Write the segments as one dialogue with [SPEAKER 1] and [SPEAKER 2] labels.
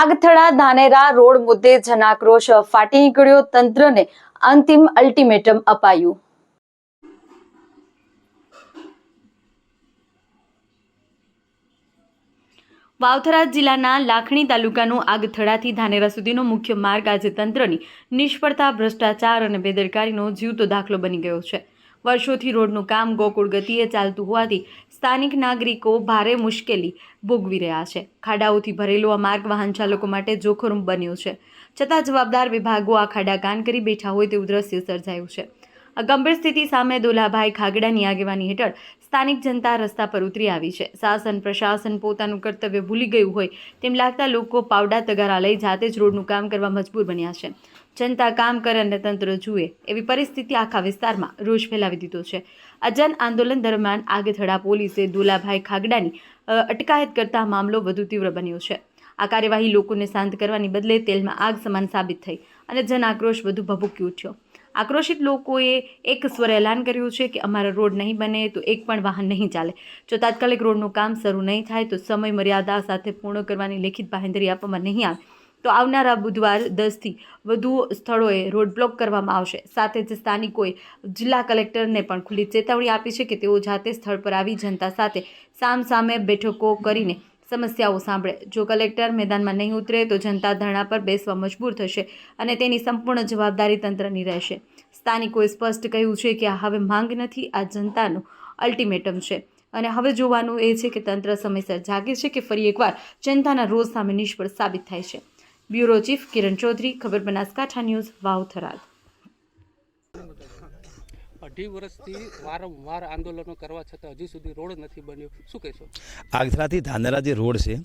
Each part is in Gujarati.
[SPEAKER 1] આગથળા ધાનેરા રોડ મુદ્દે જનાક્રોશ ફાટી નીકળ્યો તંત્રને અંતિમ અલ્ટિમેટમ અપાયું. વાવથરા જિલ્લાના લાખણી તાલુકાનું આગથળાથી ધાનેરા સુધીનો મુખ્ય માર્ગ આજે તંત્રની નિષ્ફળતા, ભ્રષ્ટાચાર અને બેદરકારીનો જીવતો દાખલો બની ગયો છે. વર્ષોથી રોડનું કામ ગોકુળ ગતિએ ચાલતું હોવાથી સ્થાનિક નાગરિકો ભારે મુશ્કેલી ભોગવી રહ્યા છે. ખાડાઓથી ભરેલો આ માર્ગ વાહન ચાલકો માટે જોખમ બન્યો છે. છતાં જવાબદાર વિભાગો આ ખાડા કાન કરી બેઠા હોય તેવું દ્રશ્ય સર્જાયું છે. આ ગંભીર સ્થિતિ સામે દોલાભાઈ ખાગડાની આગેવાની હેઠળ સ્થાનિક જનતા રસ્તા પર ઉતરી આવી છે. શાસન પ્રશાસન પોતાનું કર્તવ્ય ભૂલી ગયું હોય તેમ લાગતા લોકો પાવડા તગારા લઈ જાતે જ રોડનું કામ કરવા મજબૂર બન્યા છે. જનતા કામ કરે અને તંત્ર જુએ, એવી પરિસ્થિતિ આખા વિસ્તારમાં રોષ ફેલાવી દીધો છે. આ જન આંદોલન દરમિયાન આગેથડા, પોલીસે, દુલાભાઈ ખાગડાની અટકાયત કરતા મામલો વધુ તીવ્ર બન્યો છે. આ કાર્યવાહી લોકોને શાંત કરવાની બદલે તેલમાં આગ સમાન સાબિત થઈ અને જન આક્રોશ વધુ ભભૂકી ઉઠ્યો. આક્રોશિત લોકોએ એક સ્વર એલાન કર્યું છે કે અમારો રોડ નહીં બને તો એક પણ વાહન નહીં ચાલે. જો તાત્કાલિક રોડનું કામ શરૂ નહીં થાય તો સમય મર્યાદા સાથે પૂર્ણ કરવાની લેખિત બાહેંધરી આપવામાં નહીં આવે. તો આવનારા બુધવાર દસથી વધુ સ્થળોએ રોડ બ્લોક કરવામાં આવશે. સાથે જ સ્થાનિકોએ જિલ્લા કલેક્ટરને પણ ખુલ્લી ચેતવણી આપી છે કે તેઓ જાતે સ્થળ પર આવી જનતા સાથે સામસામે બેઠકો કરીને સમસ્યાઓ સાંભળે. જો કલેક્ટર મેદાનમાં નહીં ઉતરે તો જનતા ધરણા પર બેસવા મજબૂર થશે અને તેની સંપૂર્ણ જવાબદારી તંત્રની રહેશે. સ્થાનિકોએ સ્પષ્ટ કહ્યું છે કે હવે માંગ નથી, આ જનતાનું અલ્ટિમેટમ છે. અને હવે જોવાનું એ છે કે તંત્ર સમયસર જાગે છે કે ફરી એકવાર જનતાના રોજ સામે નિષ્ફળ સાબિત થાય છે. બ્યુરો ચીફ કિરણ ચૌધરી ખબર બનાસકાંઠા ન્યૂઝ વાવ થરાદ
[SPEAKER 2] અઢી વર્ષથી વારંવાર આંદોલનો કરવા છતાં હજી સુધી રોડ નથી બન્યો. શું કહેશો?
[SPEAKER 3] આગથરાથી ધાનેરા જે રોડ છે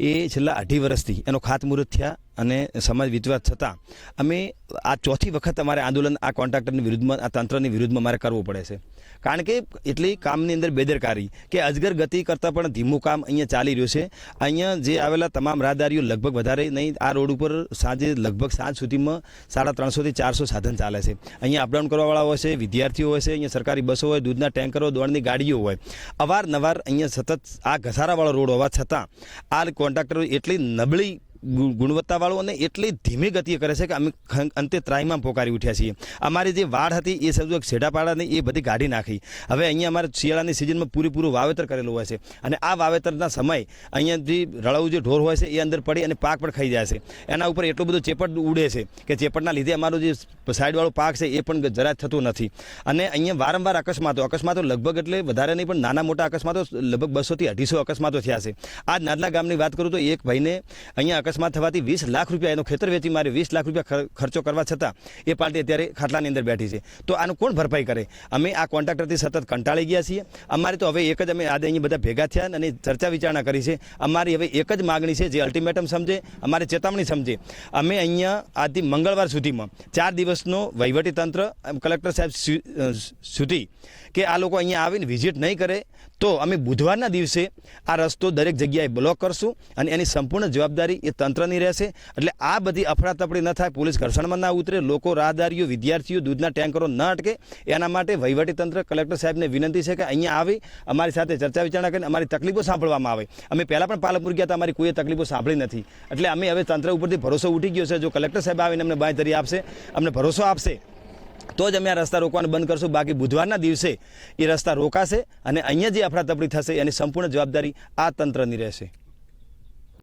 [SPEAKER 3] એ છેલ્લા અઢી વર્ષથી એનો ખાતમુહૂર્ત થયા અને સમાજ વિધવા છતાં, અમે આ ચોથી વખત અમારે આંદોલન આ કોન્ટ્રાક્ટરની વિરુદ્ધમાં, આ તંત્રની વિરુદ્ધમાં મારે કરવું પડે છે. કારણ કે એટલી કામની અંદર બેદરકારી કે અજગર ગતિ કરતાં પણ ધીમું કામ અહીંયા ચાલી રહ્યું છે. અહીંયા જે આવેલા તમામ રાહદારીઓ લગભગ વધારે નહીં, આ રોડ ઉપર સાંજે લગભગ સાંજ સુધીમાં સાડા ત્રણસોથી ચારસો સાધન ચાલે છે. અહીંયા અપડાઉન કરવાવાળા હોય છે, વિદ્યાર્થીઓ હોય છે, અહીંયા સરકારી બસો હોય, દૂધના ટેન્કરો, દોડની ગાડીઓ હોય. અવારનવાર અહીંયા સતત આ ઘસારાવાળો રોડ હોવા છતાં, આ કોન્ટ્રાક્ટરો એટલી નબળી ગુણવત્તાવાળો અને એટલી ધીમી ગતિએ કરે છે કે અમે અંતે ત્રાહીમાં પોકારી ઉઠ્યા છીએ. અમારી જે વાડ હતી, એ સૌ છેડાપાડાની એ બધી કાઢી નાખી. હવે અહીંયા અમારે શિયાળાની સિઝનમાં પૂરેપૂરું વાવેતર કરેલું હોય છે. અને આ વાવેતરના સમય અહીંયા જે રળવું જે ઢોર હોય છે, એ અંદર પડી અને પાક પણ ખાઈ જાય છે. એના ઉપર એટલું બધું ચેપટ ઉડે છે કે ચેપટના લીધે અમારો જે સાઈડવાળો પાક છે, એ પણ જરા થતું નથી. અને અહીંયા વારંવાર અકસ્માતો અકસ્માતો લગભગ એટલે વધારે નહીં, પણ નાના મોટા અકસ્માતો, લગભગ બસોથી અઢીસો અકસ્માતો થયા છે. આ નાદલા ગામની વાત કરું તો એક ભાઈને અહીંયા અકસ્માત થવાથી વીસ લાખ રૂપિયા એનું ખેતર વેચી મારે વીસ લાખ રૂપિયા ખર્ચો કરવા છતાં એ પાર્ટી અત્યારે ખાટલાની અંદર બેઠી છે. તો આનું કોણ ભરપાઈ કરે? અમે આ કોન્ટ્રાક્ટરથી સતત કંટાળી ગયા છીએ. અમારે તો હવે એક જ અમે આજે અહીંયા બધા ભેગા થયા અને ચર્ચા વિચારણા કરી છે. અમારી હવે એક જ માગણી છે જે અલ્ટિમેટમ સમજે, અમારે ચેતવણી સમજે. અમે અહીંયા આજથી મંગળવાર સુધીમાં ચાર દિવસનો તંત્ર કલેક્ટર સાહેબ સુધી કે આ લોકો અહીંયા આવીને વિઝિટ નહીં કરે, તો અમે બુધવારના દિવસે આ રસ્તો દરેક જગ્યાએ બ્લોક કરશું અને એની સંપૂર્ણ જવાબદારી એ તંત્રની રહેશે. એટલે આ બધી અફડાતફડી ન થાય. પોલીસ ઘર્ષણમાં ના ઉતરે. લોકો રાહદારીઓ, વિદ્યાર્થીઓ દૂધના ટેન્કરો ન અટકે. એના માટે વહીવટી તંત્ર કલેક્ટર સાહેબને વિનંતી છે કે અહીંયા આવી, અમારી સાથે ચર્ચા વિચારણા કરીને અમારી તકલીફો સાંભળવામાં આવે. અમે પહેલાં પણ પાલનપુર ગયા હતા. અમારી કોઈ તકલીફો સાંભળી નથી. એટલે અમે હવે તંત્ર ઉપરથી ભરોસો ઉઠી ગયો છે. જો કલેક્ટર સાહેબ આવીને અમને બાંયધરી આપશે, અમને ભરોસો આપશે, તો જ અમે આ રસ્તા રોકવાનું બંધ કરશું. બાકી બુધવારના દિવસે એ રસ્તા રોકાશે અને અહીંયા જે અફડાતફડી થશે, એની સંપૂર્ણ જવાબદારી આ તંત્રની રહેશે.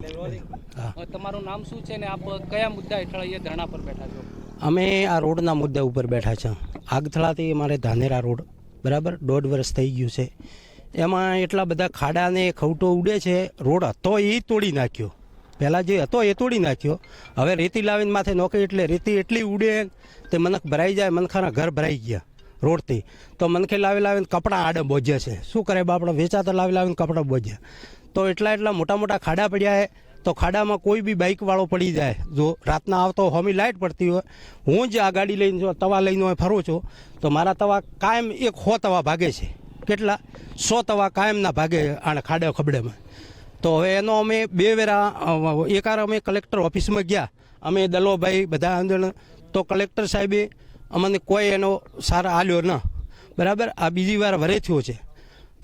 [SPEAKER 2] તમારું નામ શું છે ને આપ કયા મુદ્દા હેઠળ અહીંયા ધરણા પર બેઠા છો?
[SPEAKER 4] અમે આ રોડના મુદ્દા ઉપર બેઠા છે. આગથળાથી અમારે ધાનેરા રોડ, બરાબર? દોઢ વર્ષ થઈ ગયું છે. એમાં એટલા બધા ખાડાને ખવટો ઉડે છે. રોડ હતો એ તોડી નાખ્યો. પહેલાં જે હતો એ તોડી નાખ્યો. હવે રેતી લાવીને માથે નોકરી એટલે રેતી એટલી ઉડે તે મનખ ભરાઈ જાય, મનખાના ઘર ભરાઈ ગયા રોડથી. તો મનખે લાવી લાવીને કપડાં આડે બોજે છે. શું કરે બાપડા? વેચાતા લાવી લાવીને કપડાં બોજે તો એટલા એટલા મોટા મોટા ખાડા પડ્યા છે તો ખાડામાં કોઈ બી બાઇકવાળો પડી જાય. જો રાતના આવતો હોમી લાઇટ પડતી હોય, હું જ આ ગાડી લઈને જો તવા લઈને ફરું છું, તો મારા તવા કાયમ એક હો તવા ભાગે છે. કેટલા? સો તવા કાયમના ભાગે આને ખાડે ખબડેમાં. તો હવે એનો અમે બે વેરા એકાર અમે કલેક્ટર ઓફિસમાં ગયા. અમે દલોભાઈ બધા આંદોલન તો કલેક્ટર સાહેબે અમને કોઈ એનો સારા આલ્યો ન. બરાબર? આ બીજી વાર વરે થયો છે.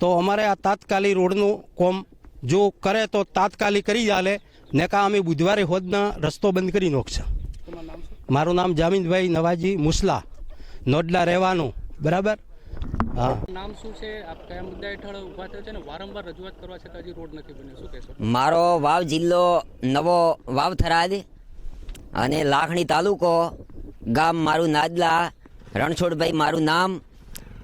[SPEAKER 4] તો અમારે આ તાત્કાલિક રોડનું કોમ જો કરે તો તાત્કાલિક કરી ચાલે ને કા અમે બુધવારે હોદના રસ્તો બંધ કરી નાખશે. મારું નામ જામીનભાઈ નવાજી મુસલા. નોડલા રહેવાનું. બરાબર? હા.
[SPEAKER 2] નામ શું છે? આપ કયા મુદ્દા હેઠળ ઊભા થયો છે ને વારંવાર રજૂઆત કરવા છતાં હજી રોડ નથી બન્યો. શું કહેશો?
[SPEAKER 5] મારો વાવ જિલ્લો નવો વાવ થરાદ અને લાખણી તાલુકો ગામ મારું નાદલા રણછોડભાઈ મારું નામ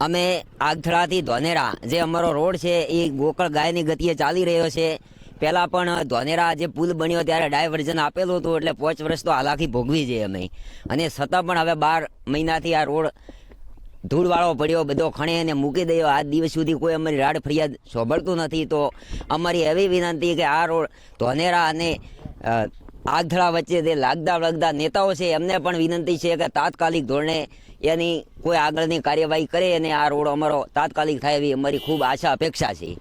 [SPEAKER 5] અમે આગથળાથી ધોનેરા, જે અમારો રોડ છે, એ ગોકળ ગાયની ગતિએ ચાલી રહ્યો છે. પહેલાં પણ ધોનેરા જે પુલ બન્યો ત્યારે ડાયવર્ઝન આપેલું હતું, એટલે પાંચ વર્ષ તો હાલાકી ભોગવી છે અમે. અને છતાં પણ હવે બાર મહિનાથી આ રોડ ધૂળવાળો પડ્યો, બધો ખણે અને મૂકી દયો. આજ દિવસ સુધી કોઈ અમારી રાડ ફરિયાદ સોંભળતું નથી. તો અમારી એવી વિનંતી કે આ રોડ ધોનેરા અને આગથળા વચ્ચે જે લાગતા વળગતા નેતાઓ છે, એમને પણ વિનંતી છે કે તાત્કાલિક ધોરણે એની કોઈ આગળની કાર્યવાહી કરે અને આ રોડ અમારો તાત્કાલિક થાય એવી અમારી ખૂબ આશા અપેક્ષા છે.